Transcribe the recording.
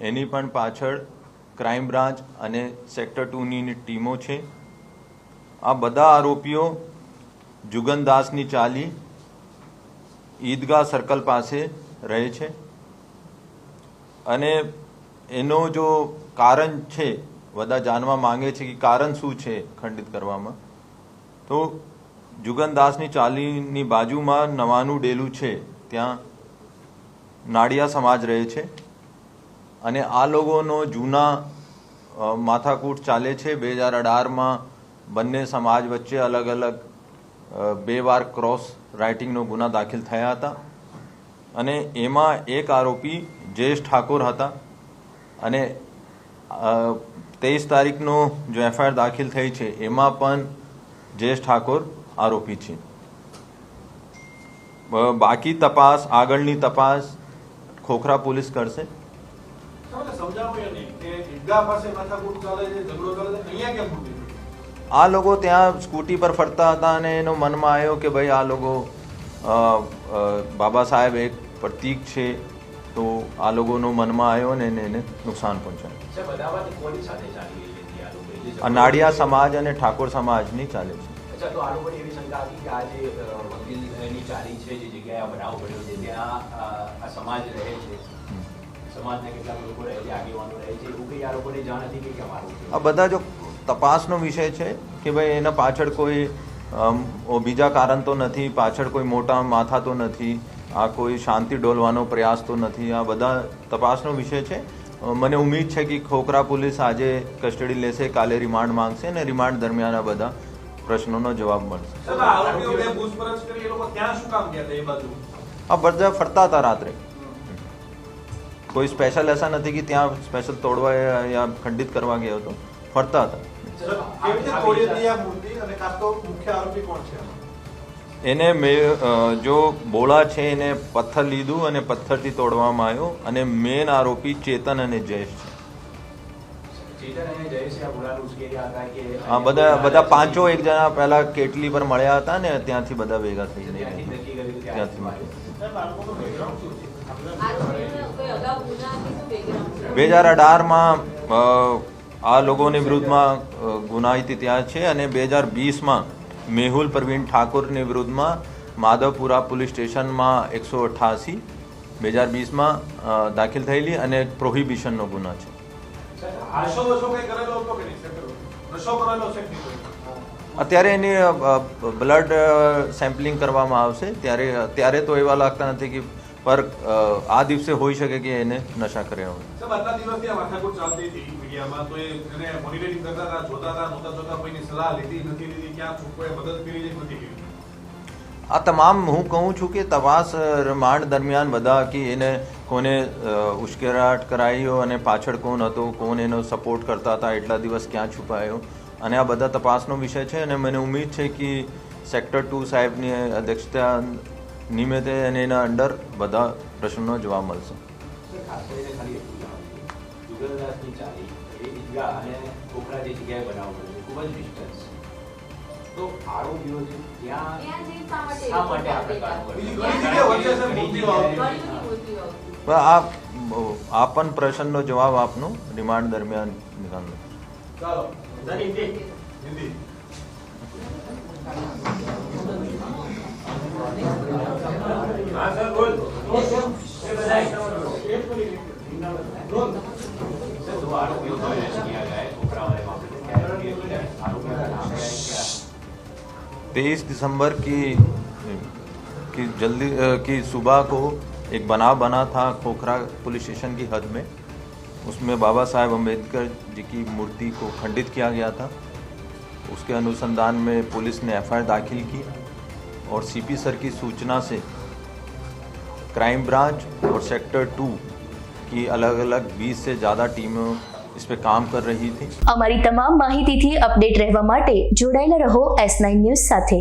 એની પણ પાછળ crime branch અને સેક્ટર ટુની ટીમો છે. આ બધા આરોપીઓ જુગનદાસની ચાલી ઈદગાહ સર્કલ પાસે રહે છે. અને એનો જો કારણ છે, બધા જાણવા માંગે છે કે કારણ શું છે ખંડિત કરવામાં. તો જુગનદાસની ચાલીની બાજુમાં નવાનું ડેલું છે. ત્યાં નાડિયા સમાજ રહે છે. અને આ લોકોનો જૂના માથાકૂટ ચાલે છે. બે હજાર અઢારમાં બંને સમાજ વચ્ચે અલગ અલગ બે વાર ક્રોસ રાઇટિંગનો ગુના દાખલ થયા હતા. અને એમાં એક આરોપી જયેશ ઠાકોર હતા. અને તેવીસ તારીખનો જો એફઆઈઆર દાખલ થઈ છે, એમાં પણ જયેશ ઠાકોર આરોપી છે. બાકી તપાસ, આગળની તપાસ ખોખરા પોલીસ કરશે. આ લોકો ત્યાં સ્કૂટી પર ફરતા હતા અને એનો મનમાં આવ્યો કે ભાઈ આ લોકો બાબા સાહેબ એક પ્રતીક છે તો આ લોકોનો મનમાં આવ્યો ને એને એને નુકસાન પહોંચાડ્યું. સાહેબ અદાવત કોની સાથે ચાલી રહી હતી આ લોકોની? જે આ નાડિયા સમાજ અને ઠાકોર સમાજની ચાલે છે. અચ્છા તો આ લોકોને એવી શંકા હતી કે આ જે વકીલની ચાલી છે જે જગ્યાએ બનાવ બન્યો છે ત્યાં આ સમાજ રહે છે. સમાજના કેટલાક લોકો રહે છે આગેવાનો રહે છે એવું કંઈ આ લોકોને જાણ હતી કે કેમ આ બધા જો તપાસનો વિષય છે કે ભાઈ એના પાછળ કોઈ બીજા કારણ તો નથી પાછળ કોઈ મોટા માથા તો નથી આ કોઈ શાંતિ ડોલવાનો પ્રયાસ તો નથી આ બધા તપાસનો વિષય છે. મને ઉમ્મીદ છે કે ખોખરા પોલીસ આજે કસ્ટડી લેશે કાલે રિમાન્ડ માંગશે અને રિમાન્ડ દરમિયાન આ બધા પ્રશ્નોનો જવાબ મળશે. આ બધા ફરતા હતા રાત્રે. કોઈ સ્પેશિયલ એસા નથી કે ત્યાં સ્પેશિયલ તોડવા યા ખંડિત કરવા ગયો હતો ફરતા હતા સાહેબ, કેવી રીતે તોડી હતી આ મૂર્તિ અને ખાસ તો મુખ્ય આરોપી કોણ છે આમાં? એને મે જો બોળા છે એને પથ્થર લીધું અને પથ્થરથી તોડવામાં આવ્યો અને મેન આરોપી ચેતન અને જયેશ છે ચેતન અને જયેશે આ ગુનાને ઉશ્કેર્યા હતા કે આ બધા બધા પાંચો એક જણા પહેલા કેટલી પર મળ્યા હતા ને ત્યાંથી બધા ભેગા થઈ ગયા ત્યાંથી આ માર્યો. સાહેબ, આ લોકોનું background શું છે? આરોપીઓને કોઈ અગાઉ ગુના કે શું background છે? બે હજાર અઢારમાં આ લોકોની વિરુદ્ધમાં ગુનાહિત ત્યાં છે અને બે હજાર વીસમાં મેહુલ પ્રવીણ ઠાકોરની વિરુદ્ધમાં માધવપુરા પોલીસ સ્ટેશનમાં એકસો અઠ્ઠાસી, બે હજાર વીસમાં દાખલ થયેલી અને પ્રોહિબિશનનો ગુનો છે? અત્યારે એની બ્લડ સેમ્પલિંગ કરવામાં આવશે ત્યારે ત્યારે તો એવા લાગતા નથી કે પર આ દિવસે હોઈ શકે કે એને નશા કર્યા હોય? આ તમામ હું કહું છું કે તપાસ રિમાન્ડ દરમિયાન બધા કે એને કોને ઉશ્કેરાટ કરાયો અને પાછળ કોણ હતો કોણ એનો સપોર્ટ કરતા હતા એટલા દિવસ ક્યાં છુપાયો? અને આ બધા તપાસનો વિષય છે અને મને ઉમ્મીદ છે કે સેક્ટર ટુ સાહેબની અધ્યક્ષતા નિમિત્તે અને એના અંડર બધા પ્રશ્નો જવાબ મળશે. આ આ પણ પ્રશ્નનો જવાબ આપનો રિમાન્ડ દરમિયાન નિકાલનો ચાલો હિન્દી. तेईस दिसंबर की की जल्दी की सुबह को एक बनाव बना था खोखरा पुलिस स्टेशन की हद में। उसमें बाबा साहेब अंबेडकर जी की मूर्ति को खंडित किया गया था। उसके अनुसंधान में पुलिस ने एफआईआर दाखिल की और सीपी सर की सूचना से क्राइम ब्रांच और सेक्टर टू की अलग अलग 20 से ज़्यादा टीमें इस पे काम कर रही थी અમારી તમામ માહિતીથી અપડેટ રહેવા માટે જોડાયેલા રહો એસ નાઇન ન્યૂઝ સાથે